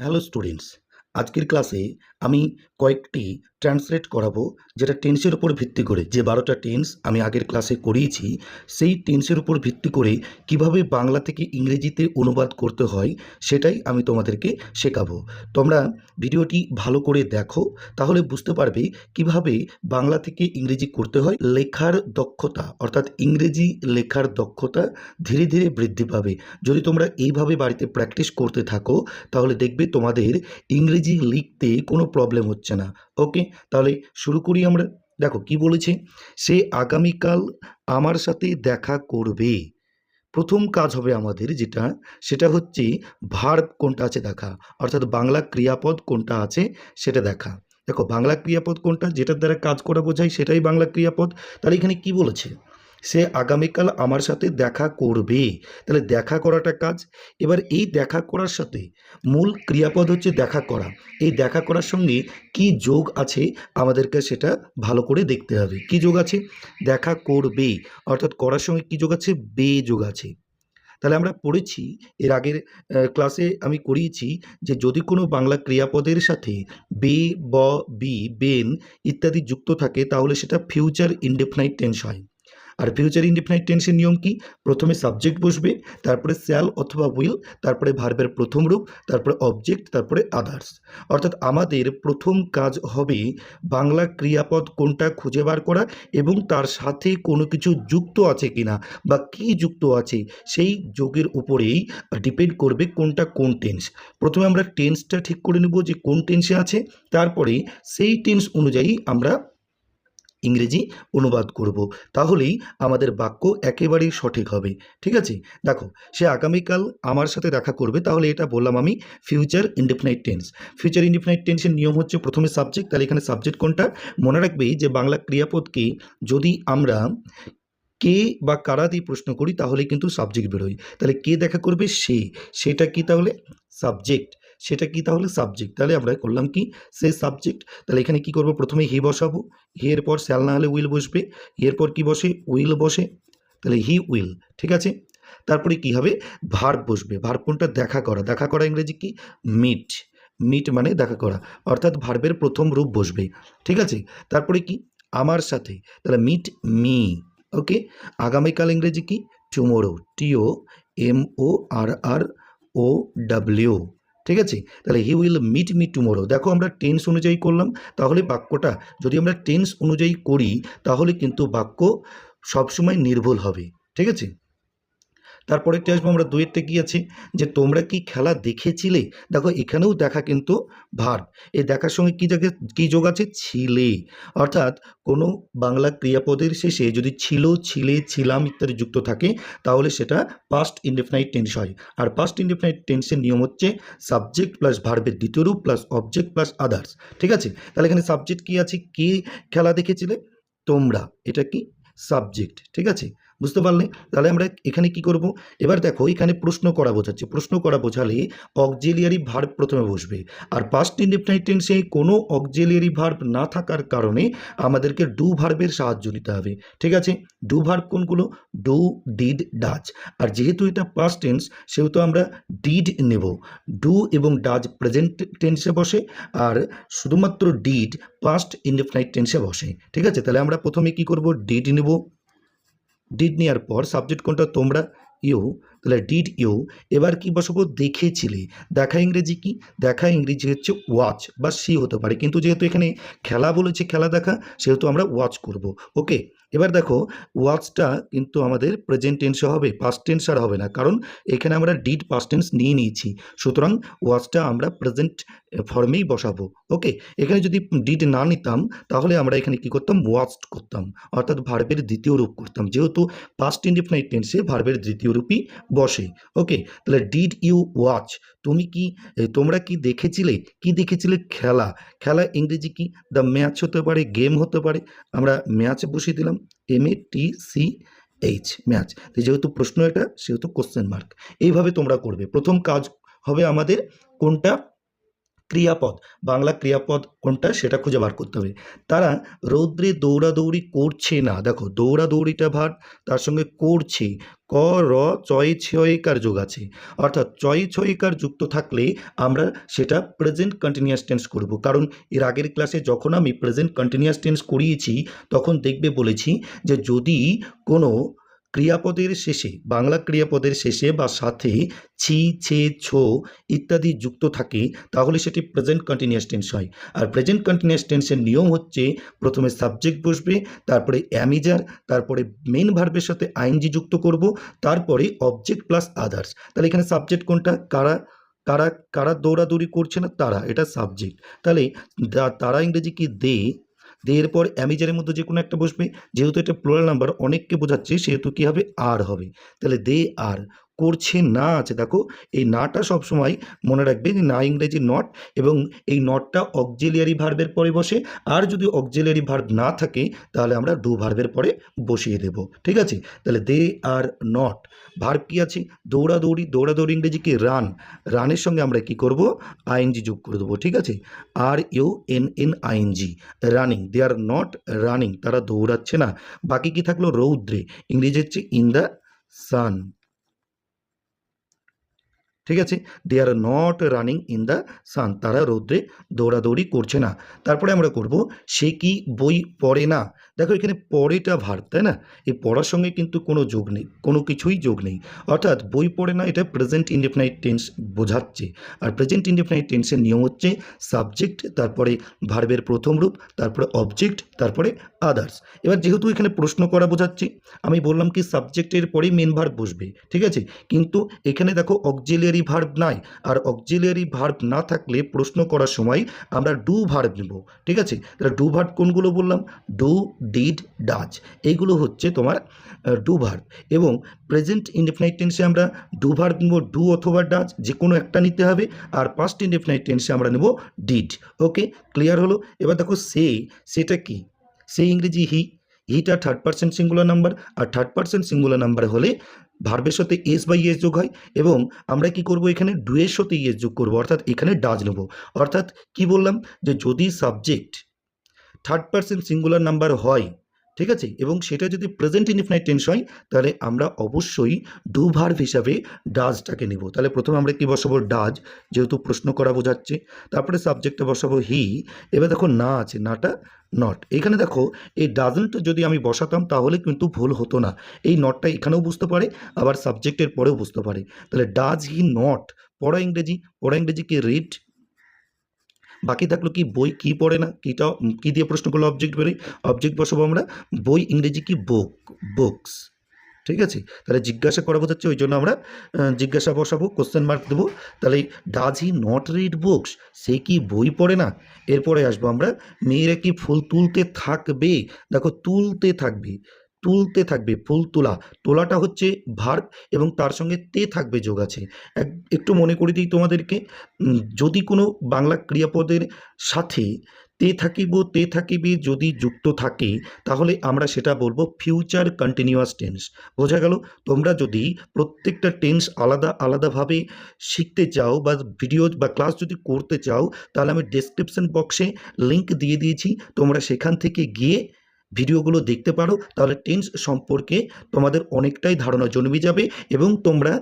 Hello students আজকের ক্লাসে আমি কয়েকটি ট্রান্সলেট করাবো, যেটা টেন্সের উপর ভিত্তি করে। যে বারোটা টেন্স আমি আগের ক্লাসে করিয়েছি, সেই টেন্সের উপর ভিত্তি করে কীভাবে বাংলা থেকে ইংরেজিতে অনুবাদ করতে হয়, সেটাই আমি তোমাদেরকে শেখাবো। তোমরা ভিডিওটি ভালো করে দেখো, তাহলে বুঝতে পারবে কীভাবে বাংলা থেকে ইংরেজি করতে হয়। লেখার দক্ষতা, অর্থাৎ ইংরেজি লেখার দক্ষতা ধীরে ধীরে বৃদ্ধি পাবে। যদি তোমরা এইভাবে বাড়িতে প্র্যাকটিস করতে থাকো, তাহলে দেখবে তোমাদের ইংরেজি লিখতে কোনো প্রবলেম হচ্ছে না। ওকে, তাহলে শুরু করি আমরা। দেখো, কি বলেছে? সে আগামীকাল আমার সাথে দেখা করবে। প্রথম কাজ হবে আমাদের যেটা, সেটা হচ্ছে ভার্ব কোনটা আছে দেখা, অর্থাৎ বাংলা ক্রিয়াপদ কোনটা আছে সেটা দেখা। দেখো, বাংলা ক্রিয়াপদ কোনটা, যেটার দ্বারা কাজ করা বোঝায় সেটাই বাংলা ক্রিয়াপদ। তাহলে এখানে কি বলেছে? সে আগামীকাল আমার সাথে দেখা করবে। তাহলে দেখা করাটা কাজ। এবার এই দেখা করার সাথে মূল ক্রিয়াপদ হচ্ছে দেখা করা। এই দেখা করার সঙ্গে কি যোগ আছে আমাদেরকে সেটা ভালো করে দেখতে হবে। কি যোগ আছে? দেখা করবে। অর্থাৎ করার সঙ্গে কি যোগ আছে? বে যোগ আছে। তাহলে আমরা পড়েছি, এর আগের ক্লাসে আমি করিয়েছি যে যদি কোনো বাংলা ক্রিয়াপদের সাথে বে, ব, বি, বেন ইত্যাদি যুক্ত থাকে, তাহলে সেটা ফিউচার ইনডেফিনাইট টেন্স হয়। আর ফিউচার ইনডিফিনাইট টেন্সের নিয়ম কি? প্রথমে সাবজেক্ট বসবে, তারপরে স্যাল অথবা উইল তারপরে ভার্বের প্রথম রূপ, তারপরে অবজেক্ট তারপরে আদার্স অর্থাৎ আমাদের প্রথম কাজ হবে বাংলা ক্রিয়াপদ কোনটা খুঁজে বার করা এবং তার সাথে কোনো কিছু যুক্ত আছে কিনা বা কি যুক্ত আছে, সেই যোগের উপরেই ডিপেন্ড করবে কোনটা কোন টেন্স প্রথমে আমরা টেন্সটা ঠিক করে নেব যে কোন টেন্সে আছে, তারপরে সেই টেন্স অনুযায়ী আমরা ইংরেজি অনুবাদ করব। তাহলেই আমাদের বাক্য একেবারেই সঠিক হবে। ঠিক আছে? দেখো, সে আগামীকাল আমার সাথে দেখা করবে। তাহলে এটা বললাম আমি future indefinite tense future indefinite টেন্সের নিয়ম হচ্ছে প্রথমে সাবজেক্ট তাহলে এখানে সাবজেক্ট কোনটা? মনে রাখবে যে বাংলা ক্রিয়াপদকে যদি আমরা কে বা কারা দিয়ে প্রশ্ন করি তাহলে কিন্তু সাবজেক্ট বেরোয়। তাহলে কে দেখা করবে? সে। সেটা কি তাহলে? সাবজেক্ট সেটা কি তাহলে সাবজেক্ট তাহলে আমরা করলাম কি? সে সাবজেক্ট তাহলে এখানে কি করব? প্রথমে হি বসাবো। হি এর পর স্যাল না হলে উইল বসবে। এরপর কি বসে? উইল বসে। তাহলে হি উইল ঠিক আছে? তারপরে কি হবে? ভার্ব বসবে। ভার্ব কোনটা? দেখা করা। দেখা করা ইংরেজি কি? মিট মিট মানে দেখা করা। অর্থাৎ ভার্বের প্রথম রূপ বসবে। ঠিক আছে? তারপরে কি? আমার সাথে। তাহলে মিট মি ওকে আগামীকাল ইংরেজি কি? টুমোরো টিও এম ও আর আর ও ডাব্লিউ ঠিক আছে? তাহলে he will meet me tomorrow দেখো আমরা টেন্স অনুযায়ী করলাম, তাহলে বাক্যটা যদি আমরা টেন্স অনুযায়ী করি, তাহলে কিন্তু বাক্য সবসময় নির্ভুল হবে, ঠিক আছে? তারপরেরটি আসব, আমরা দুয়েরটা গিয়েছি, যে তোমরা কি খেলা দেখেছিলে? দেখো, এখানেও দেখা কিন্তু ভার। এই দেখার সঙ্গে কী জায়গায় কী যোগ আছে? ছিলে। অর্থাৎ কোনো বাংলা ক্রিয়াপদের শেষে যদি ছিল, ছিলে, ছিলাম ইত্যাদি যুক্ত থাকে, তাহলে সেটা পাস্ট ইনডেফিনাইট টেন্স হয়। আর পাস্ট ইনডেফিনাইট টেন্সের নিয়ম হচ্ছে সাবজেক্ট প্লাস ভার্বের দ্বিতীয় রূপ প্লাস অবজেক্ট প্লাস আদার্স ঠিক আছে? তাহলে এখানে সাবজেক্ট কি আছে? কে খেলা দেখেছিলে? তোমরা। এটা কি? সাবজেক্ট ঠিক আছে? বুঝতে পারলে? তাহলে আমরা এখানে কি করব? এবার দেখো, এখানে প্রশ্ন করা বোঝাচ্ছে। প্রশ্ন করা বোঝালে অকজেলিয়ারি ভার্ব প্রথমে বসবে। আর পাস্ট ইনডেফিনাইট টেন্সে কোনো অকজেলিয়ারি ভার্ব না থাকার কারণে আমাদেরকে ডু ভার্বের সাহায্য নিতে হবে। ঠিক আছে? ডু ভার্ব কোনগুলো? ডু ডিড ডাচ আর যেহেতু এটা পাস্ট টেন্স সেহেতু আমরা ডিড নেব। ডু এবং ডাচ প্রেজেন্ট টেন্সে বসে, আর শুধুমাত্র ডিড পাস্ট ইনডেফিনাইট টেন্সে বসে। ঠিক আছে? তাহলে আমরা প্রথমে কি করব? ডিড নেব। ডিড নেওয়ার পর সাবজেক্ট কোনটা? তোমরা ইউ তাহলে ডিড ইউ এবার কি বসাবো? দেখেছিলে। দেখা ইংরেজি কি? দেখা ইংরেজি হচ্ছে ওয়াচ বা সি হতে পারে। কিন্তু যেহেতু এখানে খেলা বলেছে, খেলা দেখা, সেহেতু আমরা ওয়াচ করব। ওকে এবার দেখো ওয়াচটা কিন্তু আমাদের প্রেজেন্ট টেন্সে হবে পাস্ট টেন্স আর হবে না, কারণ এখানে আমরা ডিড পাস্ট টেন্স নিয়ে নিয়েছি। সুতরাং ওয়াচটা আমরা প্রেজেন্ট ফর্মেই বসাবো ওকে এখানে যদি ডিড না নিতাম, তাহলে আমরা এখানে কি করতাম? ওয়াচড করতাম, অর্থাৎ ভার্বের দ্বিতীয় রূপ করতাম, যেহেতু পাস্ট ইনডিফিনাইট টেন্সে ভার্বের দ্বিতীয় রূপই বসে ওকে তাহলে ডিড ইউ ওয়াচ তুমি কি তোমরা কি দেখেছিলে? কি দেখেছিলে? খেলা। খেলা ইংরেজি কি? দ্য ম্যাচ হতে পারে গেম হতে পারে। আমরা ম্যাচ বসিয়ে দিলাম M A T C H match তো যেহেতু প্রশ্ন এটা, সেহেতু কোশ্চেন মার্ক এইভাবে তোমরা করবে। প্রথম কাজ হবে আমাদের কোনটা? ক্রিয়াপদ। বাংলা ক্রিয়াপদ কোনটা, সেটা খুঁজে বার করতে হবে। তারা রৌদ্রে দৌড়াদৌড়ি করছে না। দেখো, দৌড়াদৌড়িটা ভার, তার সঙ্গে করছে। ক, র চয় ছয়কার যোগ আছে। অর্থাৎ চয় ছয়কার যুক্ত থাকলে আমরা সেটা প্রেজেন্ট কন্টিনিউয়াস টেন্স করব। কারণ এর আগের ক্লাসে যখন আমি প্রেজেন্ট কন্টিনিউয়াস টেন্স করিয়েছি, তখন দেখবে বলেছি যে যদি কোনো ক্রিয়াপদের শেষে, বাংলা ক্রিয়াপদের শেষে বা সাথে ছি, ছে, ছো ইত্যাদি যুক্ত থাকে, তাহলে সেটি প্রেজেন্ট কন্টিনিউয়াস টেন্স হয়। আর প্রেজেন্ট কন্টিনিউয়াস টেন্সের নিয়ম হচ্ছে, প্রথমে সাবজেক্ট বসবে, তারপরে অ্যামিজার তারপরে মেন ভার্বের সাথে আইনজি যুক্ত করব, তারপরে অবজেক্ট প্লাস আদার্স তাহলে এখানে সাবজেক্ট কোনটা? কারা কারা কারা দৌড়াদৌড়ি করছে না, তারা, এটা সাবজেক্ট তাহলে তারা ইংরেজি কি? দে দে এরপর অ্যামিজারের মধ্যে যে কোনো একটা বসবে, যেহেতু এটা প্লোরাল নাম্বার অনেককে বোঝাচ্ছে সেহেতু কী হবে? আর হবে। তাহলে দে আর করছে না আছে। দেখো, এই নাটা সবসময় মনে রাখবে যে না ইংরেজি নট এবং এই নটটা অকজিলিয়ারি ভার্বের পরে বসে। আর যদি অকজিলিয়ারি ভার্ব না থাকে, তাহলে আমরা ডু ভার্বের পরে বসিয়ে দেব। ঠিক আছে? তাহলে দে আর নট ভার্ব কি আছে? দৌড়াদৌড়ি দৌড়াদৌড়ি ইংরেজি কি? রান রানের সঙ্গে আমরা কি করব? আইএনজি যোগ করে দেবো। ঠিক আছে? R U N N I N G running they are not running তারা দৌড়াচ্ছে না। বাকি কি থাকল? রৌদ্রে। ইংরেজি হচ্ছে ইন দ্য সান ঠিক আছে? They are not running in the sun তারা রৌদ্রে দৌড়াদৌড়ি করছে না। তারপরে আমরা করব, সে কি বই পড়ে না? দেখো, এখানে পড়েটা ভার, তাই না? এই পড়ার সঙ্গে কিন্তু কোনো যোগ নেই, কোনো কিছুই যোগ নেই। অর্থাৎ বই পড়ে না, এটা প্রেজেন্ট ইনডেফিনাইট টেন্স বোঝাচ্ছে। আর প্রেজেন্ট ইনডেফিনাইট টেন্সের নিয়ম হচ্ছে সাবজেক্ট তারপরে ভার্বের প্রথম রূপ, তারপরে অবজেক্ট তারপরে আদার্স এবার যেহেতু এখানে প্রশ্ন করা বোঝাচ্ছে, আমি বললাম কি সাবজেক্টের পরেই মেন ভার্ব বসবে, ঠিক আছে? কিন্তু এখানে দেখো অকজিলিয়ারি ভার্ব নাই। আর অকজিলিয়ারি ভার্ব না থাকলে প্রশ্ন করার সময় আমরা ডু ভার্ব নেব। ঠিক আছে? তাহলে ডু ভার্ব কোনগুলো বললাম? ডু ডিড ডাচ এইগুলো হচ্ছে তোমার ডু ভার্ব এবং প্রেজেন্ট ইনডেফিনাইট টেন্সে আমরা ডু ভার্ব নেব ডু অথবা ডাচ যে কোনো একটা নিতে হবে। আর পাস্ট ইনডেফিনাইট টেন্সে আমরা নেব ডিড ওকে ক্লিয়ার হলো? এবার দেখো, সে, সেটা কি? সে ইংরেজি হি হিটা থার্ড পার্সেন্ট সিঙ্গুলার নাম্বার আর থার্ড পার্সেন্ট সিঙ্গুলার নাম্বার হলে ভার্বের সাথে এস বাই এস যোগ হয় এবং আমরা কি করব এখানে ডুয়ের সাথে ইয়েস যোগ করব, অর্থাৎ এখানে ডাজ নেব। অর্থাৎ কি বললাম? যে যদি subject third person singular number হয় ঠিক আছে? এবং সেটা যদি প্রেজেন্ট ইনডিফিনাইট টেন্স হয়, তাহলে আমরা অবশ্যই ডু ভার্ভ হিসাবে ডাজটাকে নেব। তাহলে প্রথমে আমরা কি বসাবো? ডাজ যেহেতু প্রশ্ন করা বোঝাচ্ছে। তারপরে সাবজেক্টে বসাবো হি এবার দেখো না আছে, নাটা নট এখানে দেখো, এই ডাজেন্ট যদি আমি বসাতাম, তাহলে কিন্তু ভুল হতো না। এই নটটা এখানেও বুঝতে পারে, আবার সাবজেক্টের পরেও বুঝতে পারে। তাহলে ডাজ হি নট পড়া ইংরেজি পড়া ইংরেজি কি রিড বাকি থাকল কি বই কি পড়ে না, কিটা, কি দিয়ে প্রশ্ন করল অবজেক্ট বেরোয়? অবজেক্ট বসাবো আমরা, বই ইংরেজি কি বুক বুকস ঠিক আছে? তাহলে জিজ্ঞাসা করা বোঝাচ্ছে, ওই জন্য আমরা জিজ্ঞাসা বসাবো কোশ্চেন মার্ক দেবো। তাহলে does he not read books সে কি বই পড়ে না? এরপরে আসব আমরা, মেয়েরা কি ফুল তুলতে থাকবে? দেখো, তুলতে থাকবে। তুলতে থাকবে, ফুল তোলা। তোলাটা হচ্ছে ভার্ব এবং তার সঙ্গে তে থাকবে যোগ আছে। এক- একটু মনে করে দিই তোমাদেরকে যদি কোনো বাংলা ক্রিয়াপদের সাথে তে থাকিব, তে থাকিবে, যদি যুক্ত থাকে, তাহলে আমরা সেটা বলব ফিউচার কন্টিনিউয়াস টেন্স বোঝা গেল? তোমরা যদি প্রত্যেকটা টেন্স আলাদা, আলাদাভাবে শিখতে চাও বা ভিডিও বা ক্লাস যদি করতে চাও, তাহলে আমি ডেসক্রিপশন বক্সে লিংক দিয়ে দিয়েছি। তোমরা সেখান থেকে গিয়ে ভিডিওগুলো দেখতে পারো, তাহলে টেন্স সম্পর্কে তোমাদের অনেকটাই ধারণা জন্মে যাবে এবং তোমরা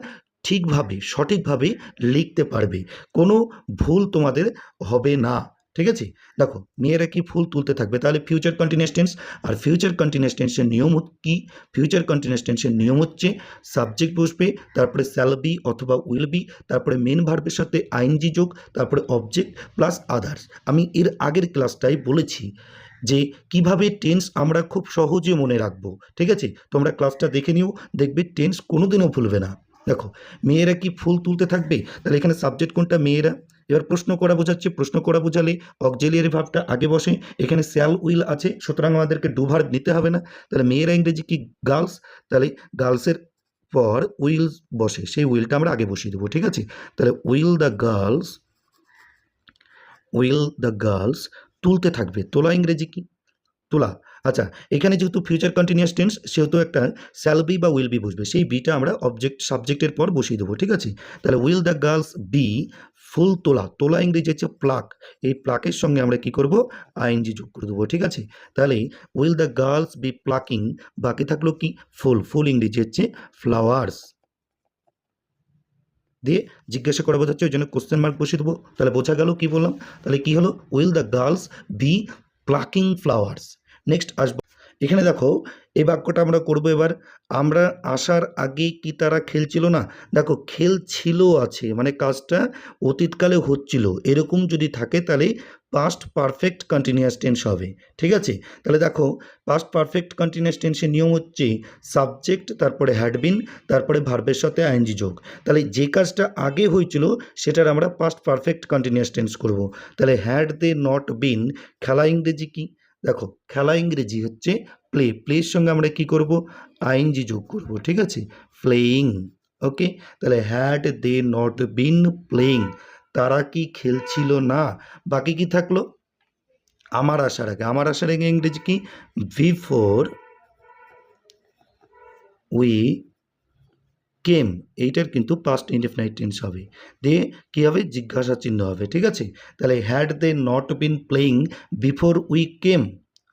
ঠিকভাবে, সঠিকভাবে লিখতে পারবে। কোনো ভুল তোমাদের হবে না, ঠিক আছে? দেখো, মেয়েরা কি ফুল তুলতে থাকবে? তাহলে ফিউচার কন্টিনিউয়াস টেন্স আর ফিউচার কন্টিনিউয়াস টেন্সের নিয়ম কি? ফিউচার কন্টিনিউয়াস টেন্সের নিয়ম হচ্ছে সাবজেক্ট বসবে, তারপরে শ্যাল বি অথবা উইল বি তারপরে মেন ভার্বের সাথে আইনজি যোগ, তারপরে অবজেক্ট প্লাস আদার্স আমি এর আগের ক্লাসটাই বলেছি যে কীভাবে টেন্স আমরা খুব সহজে মনে রাখব, ঠিক আছে? তোমরা ক্লাসটা দেখে নিও, দেখবে টেন্স কোনোদিনও ভুলবে না। দেখো, মেয়েরা কি ফুল তুলতে থাকবে? তাহলে এখানে সাবজেক্ট কোনটা? মেয়েরা। এবার প্রশ্ন করা বোঝাচ্ছে, প্রশ্ন করা বোঝালে অকজেলিয়ারি ভাবটা আগে বসে, এখানে স্যাল উইল আছে, সুতরাং আমাদেরকে ডুভার নিতে হবে না। তাহলে মেয়েরা ইংরেজি কি? গার্লস তাহলে গার্লসের পর উইল বসে, সেই উইলটা আমরা আগে বসিয়ে দেবো, ঠিক আছে? তাহলে will the girls will the girls তুলতে থাকবে। তোলা ইংরেজি কি? তোলা। আচ্ছা এখানে যেহেতু ফিউচার কন্টিনিউয়াস টেন্স সেহেতু একটা শ্যাল বি বা উইল বি বসবে। সেই বিটা আমরা অবজেক্ট সাবজেক্টের পর বসিয়ে দেবো, ঠিক আছে? তাহলে উইল দ্য গার্লস বি ফুল তোলা? তোলা ইংরেজি হচ্ছে প্লাক এই প্লাকের সঙ্গে আমরা কি করব? আইএনজি যোগ করে দেবো, ঠিক আছে? তাহলে will the girls be plucking বাকি থাকল কি? ফুল ফুল ইংরেজি হচ্ছে ফ্লাওয়ার্স দিয়ে জিজ্ঞাসা করা বোঝাচ্ছে ওই জন্য কোশ্চেন মার্ক বসিয়ে দেবো। তাহলে বোঝা গেল কি বললাম? তাহলে কি হলো? Will the girls be plucking flowers next আসব। এখানে দেখো এই বাক্যটা আমরা করব এবার। আমরা আসার আগে কি তারা খেলছিল না? দেখো, খেলছিল আছে মানে কাজটা অতীতকালে হচ্ছিল। এরকম যদি থাকে তাহলে পাস্ট পারফেক্ট কন্টিনিউয়াস টেন্স হবে, ঠিক আছে? তাহলে দেখো পাস্ট পারফেক্ট কন্টিনিউয়াস টেন্সের নিয়ম হচ্ছে সাবজেক্ট তারপরে হ্যাডবিন তারপরে ভার্বের সাথে আইনজি যোগ। তাহলে যে কাজটা আগে হয়েছিল, সেটার আমরা পাস্ট পারফেক্ট কন্টিনিউয়াস টেন্স করব। তাহলে হ্যাড দে নট বিন খেলা ইংরেজি কি? দেখো, খেলা ইংরেজি হচ্ছে প্লে প্লের সঙ্গে আমরা কি করব? আইনজি যোগ করব, ঠিক আছে? প্লেয়িং ওকে তাহলে had they not been playing তারা কি খেলছিল না? বাকি কি থাকল? আমার আসার আগে, আমার আসার আগে ইংরেজি কি? Before we came? এইটার কিন্তু পাস্ট ইনডেফিনাইট টেন্স হবে। দিয়ে কী হবে? জিজ্ঞাসা চিহ্ন হবে, ঠিক আছে? তাহলে had they not been playing before we came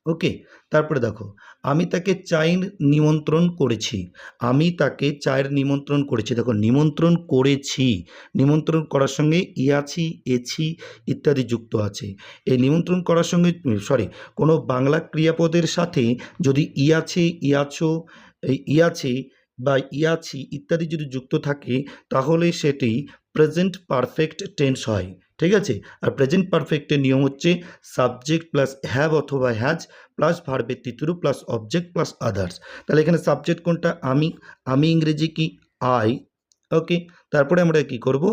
okay তারপরে দেখো, আমি তাকে চায়ের নিমন্ত্রণ করেছি। আমি তাকে চায়ের নিমন্ত্রণ করেছি। দেখো, নিমন্ত্রণ করেছি। নিমন্ত্রণ করার সঙ্গে ইয়াছি এছি ইত্যাদি যুক্ত আছে। এই নিমন্ত্রণ করার সঙ্গে সরি কোনো বাংলা ক্রিয়াপদের সাথে যদি ইয়াছে ইয়াছো ইয়াছে বা ইয়াছি ইত্যাদি যদি যুক্ত থাকে, তাহলে সেটি প্রেজেন্ট পারফেক্ট টেন্স হয়, ঠিক আছে? আর প্রেজেন্ট পারফেক্টের নিয়ম হচ্ছে সাবজেক্ট প্লাস হ্যাভ অথবা হ্যাজ প্লাস ভার্বের তৃতীয় প্লাস অবজেক্ট প্লাস আদার্স তাহলে এখানে সাবজেক্ট কোনটা? আমি আমি ইংরেজি কি? আই ওকে তারপরে আমরা কি করব?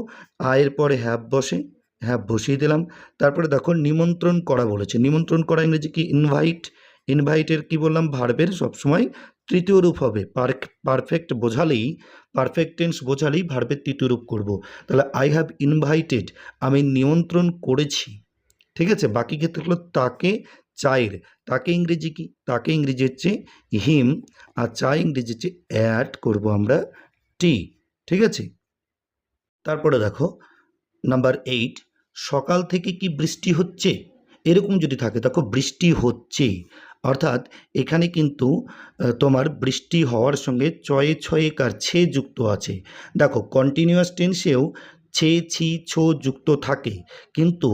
আয়ের পরে হ্যাভ বসে হ্যাভ বসিয়ে দিলাম। তারপরে দেখো নিমন্ত্রণ করা বলেছে। নিমন্ত্রণ করা ইংরেজি কি? ইনভাইট ইনভাইটের কি বললাম? ভার্বের সবসময় তৃতীয় রূপ হবে। পারফেক্ট বোঝালেই পারফেক্ট টেন্স বোঝালেই ভার্বের তৃতীয় রূপ করব। তাহলে আই হ্যাভ ইনভাইটেড আমি নিমন্ত্রণ করেছি। ঠিক আছে? বাকি ক্ষেত্রে হলো তাকে চায়ের, তাকে ইংরেজি কি? তাকে ইংরেজি হচ্ছে হিম আর চা ইংরেজি হচ্ছে অ্যাড করব আমরা টি ঠিক আছে? তারপরে দেখো নাম্বার এইট সকাল থেকে কি বৃষ্টি হচ্ছে? এরকম যদি থাকে, দেখো বৃষ্টি হচ্ছে অর্থাৎ এখানে কিন্তু তোমার বৃষ্টি হওয়ার সঙ্গে ছয়ে ছয়ে কার ছে যুক্ত আছে। দেখো কন্টিনিউয়াস টেন্সেও ছে, ছি, ছো যুক্ত থাকে। কিন্তু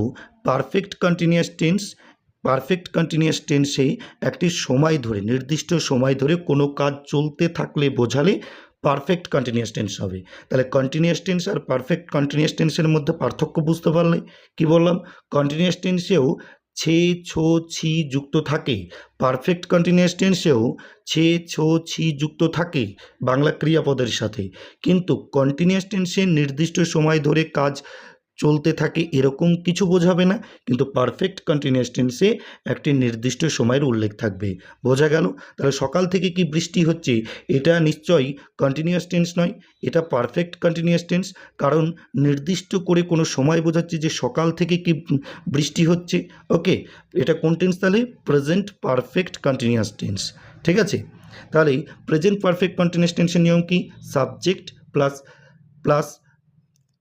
perfect continuous tense perfect continuous টেন্সে একটি সময় ধরে, নির্দিষ্ট সময় ধরে কোনো কাজ চলতে থাকলে বোঝালে পারফেক্ট কন্টিনিউয়াস টেন্স হবে। তাহলে কন্টিনিউয়াস টেন্স আর পারফেক্ট কন্টিনিউয়াস টেন্সের মধ্যে পার্থক্য বুঝতে পারলে কি বললাম? কন্টিনিউয়াস টেন্সেও ছে, ছো, ছি যুক্ত থাকে। পারফেক্ট কন্টিনিউয়াস টেন্সেও ছে, ছো, ছি যুক্ত থাকে বাংলা ক্রিয়াপদের সাথে। কিন্তু কন্টিনিউয়াস টেন্সে নির্দিষ্ট সময় ধরে কাজ চলতে থাকে এরকম কিছু বোঝাবে না, কিন্তু পারফেক্ট কন্টিনিউয়াস টেন্সে একটি নির্দিষ্ট সময়ের উল্লেখ থাকবে। বোঝা গেল? তাহলে সকাল থেকে কি বৃষ্টি হচ্ছে? এটা নিশ্চয়ই কন্টিনিউয়াস টেন্স নয়, এটা পারফেক্ট কন্টিনিউয়াস টেন্স কারণ নির্দিষ্ট করে কোনো সময় বোঝাচ্ছে যে সকাল থেকে কি বৃষ্টি হচ্ছে। ওকে এটা কোন টেন্স তাহলে? প্রেজেন্ট পারফেক্ট কন্টিনিউয়াস টেন্স ঠিক আছে? তাহলে প্রেজেন্ট পারফেক্ট কন্টিনিউয়াস টেন্সের নিয়ম কি? Subject plus plus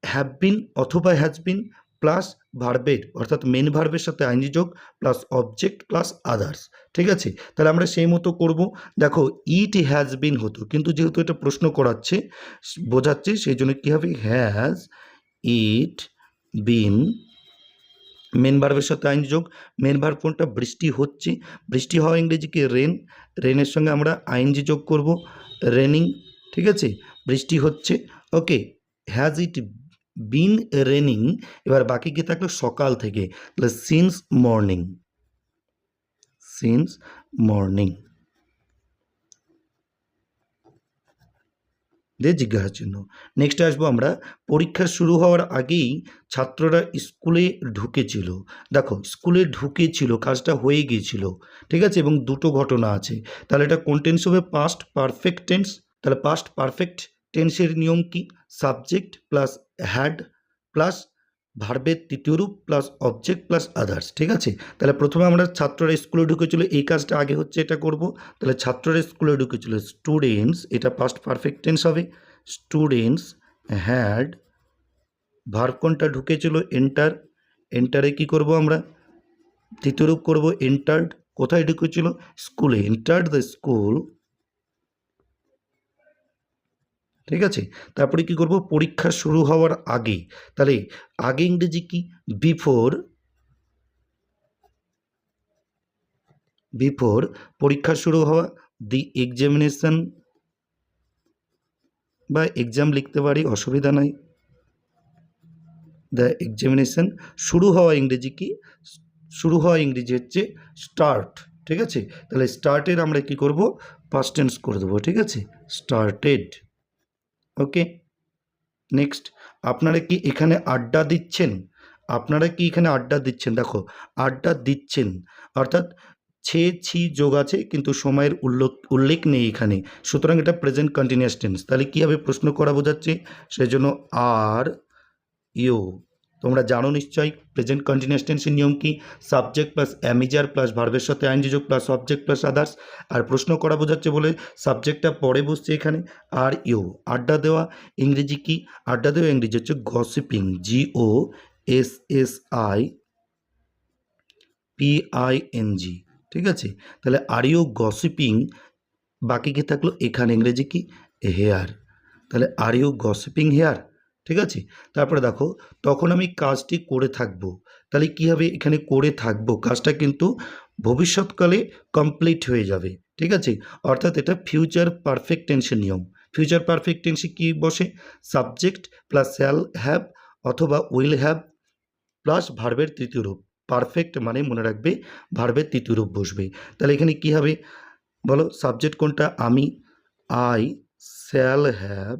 have been অথবা হ্যাজ বিন প্লাস ভার্বের অর্থাৎ মেন ভার্বের সাথে আইনি যোগ প্লাস অবজেক্ট প্লাস আদার্স ঠিক আছে? তাহলে আমরা সেই মতো করব। দেখো ইট হ্যাজ বিন হতো, কিন্তু যেহেতু এটা প্রশ্ন করাচ্ছে, বোঝাচ্ছে, সেই জন্য কী হবে? হ্যাজ ইট বিন মেন ভার্বের সাথে আইন যোগ মেন ভার্ব কোনটা? বৃষ্টি হচ্ছে। বৃষ্টি হওয়া ইংরেজি কি? রেন রেনের সঙ্গে আমরা আইনজি যোগ করব রেনিং ঠিক আছে? বৃষ্টি হচ্ছে ওকে হ্যাজ ইট বিন রেনিং, এবার বাকি কি থাকল? সকাল থেকে। তাহলে সিন্স মর্নিং সিন্স মর্নিং দিয়ে জিজ্ঞাসার চিহ্ন। নেক্সট আসব আমরা। পরীক্ষা শুরু হওয়ার আগেই ছাত্ররা স্কুলে ঢুকেছিল। দেখো, স্কুলে ঢুকেছিল, কাজটা হয়ে গিয়েছিল। ঠিক আছে? এবং দুটো ঘটনা আছে। তাহলে এটা কোন টেন্স হবে? পাস্ট পারফেক্ট টেন্স তাহলে পাস্ট পারফেক্ট টেন্সের নিয়ম কি? সাবজেক্ট প্লাস হ্যাড প্লাস ভার্বের তৃতীয় রূপ প্লাস অবজেক্ট প্লাস আদার্স ঠিক আছে? তাহলে প্রথমে আমরা ছাত্ররা স্কুলে ঢুকেছিল, এই কাজটা আগে হচ্ছে এটা করব। তাহলে ছাত্ররা স্কুলে ঢুকেছিল স্টুডেন্টস এটা পাস্ট পারফেক্ট টেন্স হবে। স্টুডেন্টস হ্যাড ভার্ব কোনটা ঢুকেছিল? এন্টার এন্টারে কি করব আমরা? তৃতীয় রূপ করব এন্টার্ড কোথায় ঢুকেছিল? স্কুলে এন্টার্ড দ্য স্কুল ঠিক আছে? তারপরে কি করব? পরীক্ষা শুরু হওয়ার আগে তাহলে আগে ইংরেজি কি? বিফোর বিফোর পরীক্ষা শুরু হওয়া দি এক্সামিনেশন বা এক্সাম লিখতে পারি, অসুবিধা নাই। দ্য এক্সামিনেশন শুরু হওয়া ইংরেজি কি? শুরু হওয়া ইংরেজি হচ্ছে স্টার্ট ঠিক আছে? তাহলে স্টার্টের আমরা কি করব? পাস্ট টেন্স করে দেবো, ঠিক আছে? স্টার্টেড ওকে নেক্সট আপনারা কি এখানে আড্ডা দিচ্ছেন? আপনারা কি এখানে আড্ডা দিচ্ছেন? দেখো, আড্ডা দিচ্ছেন। অর্থাৎ ছে, ছি, যোগ আছে, কিন্তু সময়ের উল্লেখ উল্লেখ নেই এখানে। সুতরাং এটা প্রেজেন্ট কন্টিনিউয়াস টেন্স তাহলে কীভাবে প্রশ্ন করা বোঝাচ্ছে? সেই জন্য আর ইউ তোমরা জানো নিশ্চয়ই প্রেজেন্ট কন্টিনিউয়াস টেন্সের নিয়ম কি? সাবজেক্ট প্লাস অ্যামিজার প্লাস ভার্বের সাথে আইনজি যোগ প্লাস সাবজেক্ট প্লাস আদার্স আর প্রশ্ন করা বোঝাচ্ছে বলে সাবজেক্টটা পরে বসছে এখানে। আর ইউ, আড্ডা দেওয়া, ইংরেজি কি? আড্ডা দেওয়া ইংরেজি হচ্ছে gossiping G O S S I P I N G ঠিক আছে? তাহলে আর ইউ গসিপিং বাকি কি থাকল? এখানে ইংরেজি কি? হেয়ার তাহলে আর ইউ গসিপিং হেয়ার ঠিক আছে? তারপরে দেখো, তখন আমি কাজটি করে থাকব। তাহলে কী হবে? এখানে করে থাকব। কাজটা কিন্তু ভবিষ্যৎকালে কমপ্লিট হয়ে যাবে। ঠিক আছে? অর্থাৎ এটা ফিউচার পারফেক্ট টেন্সের নিয়ম। ফিউচার পারফেক্ট টেন্সে কী বসে? সাবজেক্ট প্লাস শ্যাল হ্যাভ অথবা উইল হ্যাভ প্লাস ভার্বের তৃতীয় রূপ। পারফেক্ট মানে মনে রাখবে ভার্বের তৃতীয় রূপ বসবে। তাহলে এখানে কি হবে? বলো সাবজেক্ট কোনটা? আমি আই শ্যাল হ্যাভ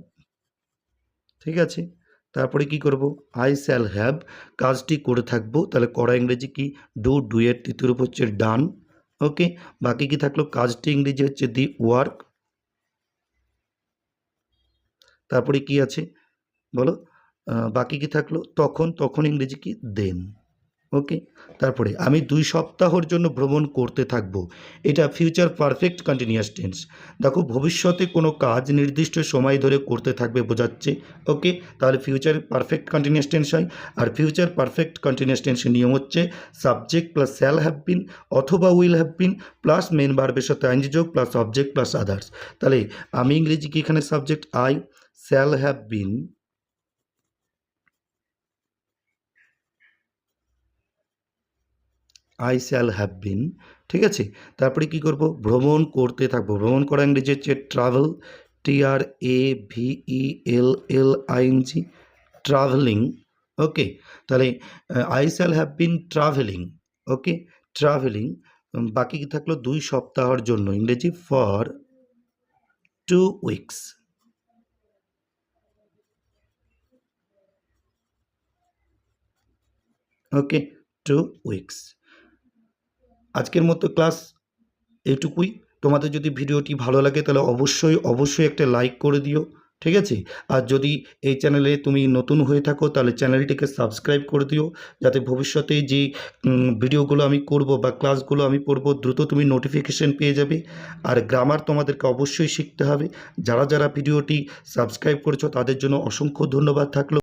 ঠিক আছে? তারপরে কি করব? আই শ্যাল হ্যাভ কাজটি করে থাকব। তাহলে করা ইংরেজি কি? ডু ডু এর তৃতীয় রূপ হচ্ছে ডান ওকে বাকি কি থাকল? কাজটি ইংরেজি হচ্ছে দি ওয়ার্ক তারপরে কি আছে? বলো। বাকি কি থাকল? তখন তখন ইংরেজি কি? দেন ওকে? তারপরে, আমি দুই সপ্তাহর জন্য ভ্রমণ করতে থাকব। এটা ফিউচার পারফেক্ট কন্টিনিউয়াস টেন্স দেখো, ভবিষ্যতে কোনো কাজ নির্দিষ্ট সময় ধরে করতে থাকবে বোঝাচ্ছে। ওকে? তাহলে ফিউচার পারফেক্ট কন্টিনিউয়াস টেন্স হয়। আর ফিউচার পারফেক্ট কন্টিনিউয়াস টেন্সের নিয়ম হচ্ছে subject plus shall have been অথবা will have been plus main ভার্বের সাথে আইনজি যোগ প্লাস অবজেক্ট প্লাস আদার্স তাহলে, আমি ইংরেজি কি এখানে subject I shall have been I shall have been ঠিক আছে? তারপরে কি করব? ভ্রমণ করতে থাকব। ভ্রমণ করা ইংরেজি হচ্ছে travel T R A V E L L I N G travelling okay তাহলে I shall have been travelling okay travelling বাকি থাকল? দুই সপ্তাহের জন্য, ইংরেজি for two weeks okay two weeks আজকের মতো ক্লাস এইটুকুই তোমাদের যদি ভিডিওটি ভালো লাগে তাহলে অবশ্যই অবশ্যই একটা লাইক করে দিও, ঠিক আছে? আর যদি এই চ্যানেলে তুমি নতুন হয়ে থাকো তাহলে চ্যানেলটিকে সাবস্ক্রাইব করে দিও, যাতে ভবিষ্যতে যে ভিডিওগুলো আমি করব বা ক্লাসগুলো আমি পড়ব দ্রুত তুমি নোটিফিকেশন পেয়ে যাবে। আর গ্রামার তোমাদেরকে অবশ্যই শিখতে হবে। যারা যারা ভিডিওটি সাবস্ক্রাইব করেছ তাদের জন্য অসংখ্য ধন্যবাদ থাকল।